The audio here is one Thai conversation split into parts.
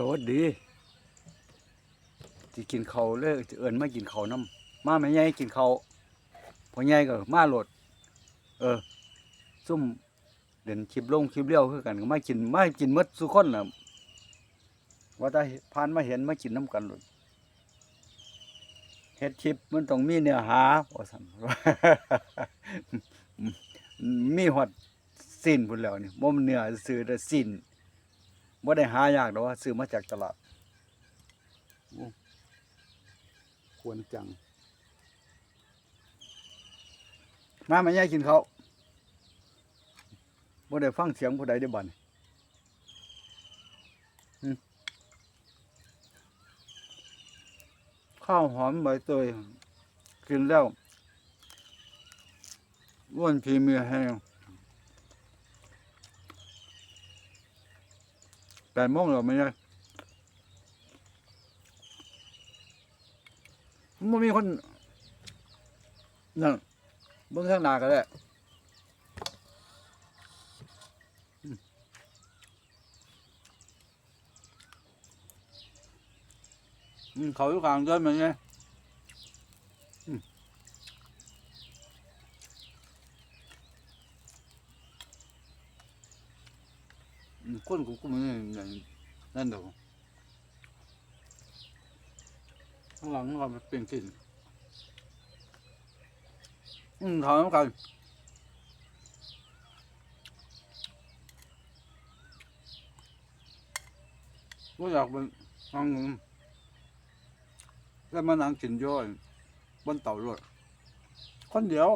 สวัสดีสิกินเขาเลยจะเอิ้นมากินเขาน้ำมาแม่ใหญ่กินเขาพ่อใหญ่ก็มาโหลด เออ ซุ่มเด่นคลิปลงคลิปเลี้ยวคือกันก็มากินมากินมดสุคนน่ะว่าถ้าผ่านมาเห็นมากินน้ำกันโลดเฮ็ดคลิปมันต้องมีเนื้อหาว่าซั่นมีฮอดสิ้นพุ่นแล้วนี่บ่มันเนื้อซื้อแต่สิ้น บ่ได้หายากดอกว่าซื้อมาจากตลาดโอ้ควรจัง มาแม่ยายกินเขาวบ่ได้ฟังเสียงผู้ใดได้บัดนี้หึข้าวหอมใบเตยกินแล้วอ้วนพีมีแห้ง ปดโมงแล้วไม่ใช่มันมีคนนั่นเบื้องข้างหน้าก็ได้เขาอยู่กลางเดินมาเนี่ยอือนกูก็ไม่นั่นนั่นเดี๋ยวข้าง หลังเราเปลี่ยนกลิ่นอืมเขาต้องกันก็อยากเป็นนั่งแล้วมานั่งกินย่อยบนเต่าด้วยคนเดียว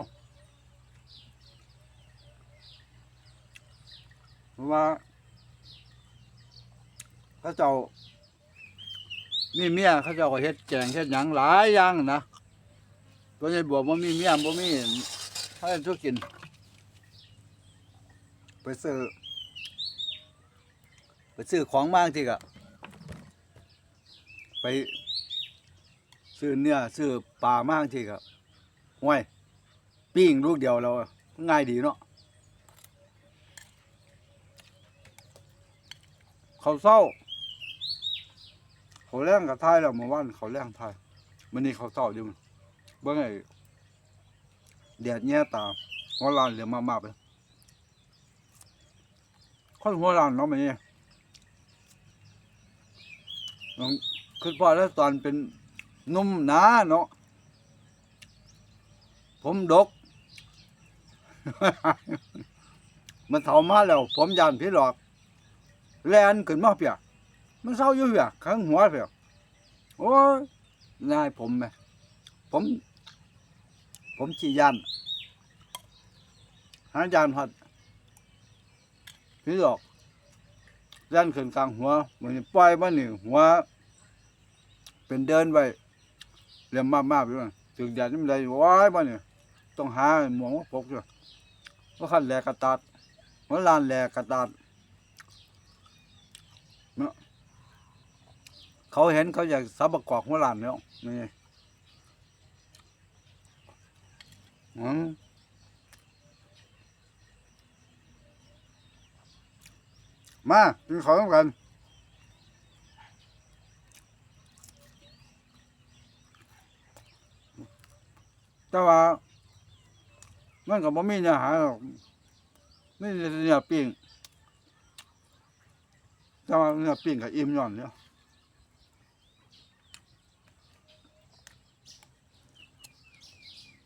ว่า เขาเจ้ามีเมียเขาเจ้าก็เฮ็ดแกงเฮ็ดหยังหลายอย่างนะตัวใหญ่บวกบ่มีเมียบ่มีถ้าจะกิน ไปซื้อไปซื้อของบ้างทีก็ไปซื้อเนื้อซื้อปลามากทีก็ห้วยปิ้งลูกเดียวเราง่ายดีเนาะเขาเศร้า เขาแรงกับทยแล้วเมื่อวานเขาแรงทยมันนี้เขาเศร้าอยู่มั้ยเบิ่งไอ้แดดแย่ตาหัวลานเหลือมากๆเลยคนหัวลานเนาะมันนี่น้องคือพอแล้วตอนเป็นนุ่มหนาเนาะผมดก มันเท่ามาแล้ว ผมยานพี่หลอก แลนขึ้นมาเปีย มันเศร้าอยู่เปียข้างหัวเปียกโอ้ยนายผมไหมผม ผมขี่ยานหายานหัดพี่หลอกแลนขึ้นกลางหัวมันปล่อยมันนี่หัว เป็นเดินไปเรียมมากๆไปว่าถึงแดดนี่มันได้ว้ายบ้าเนี่ยต้องหาหมวกมาปกด้วยว่าขั้นแหลกกระตาดหัวลานแหลกกระตาดเนาะ เขาเห็นเขาอยากสับประกอบหัวลานแล้วนี่อืมมากินข้าวด้วยกันแต่ว่ามันก็บ่มีเนื้อหาหรอกนี่เนื้อปิ้งแต่ว่าเนื้อปิ้งกับอิ่มย่อนเนี่ย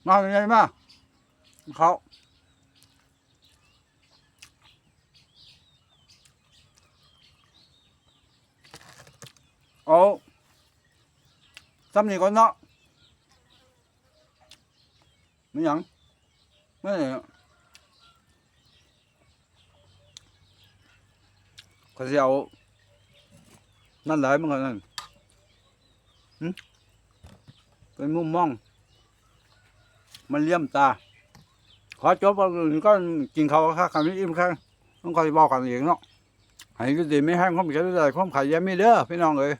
มาเป็นไงมาเขาเอาซ้ำนี่ก่อนเนาะไม่ยังไม่เลยเขาจะเอานั่นหลยมันก็นั่นเป็นมุมมอง มันเลี่ยมตา ขอจบก็กินเขาค่ะคำนี้อิ่มค่ะต้องคอยบอกกันเองเนาะให้ก็ดีไม่ให้ความเกลียดใจความขายแย้มไม่เด้อพี่น้องเอ้ย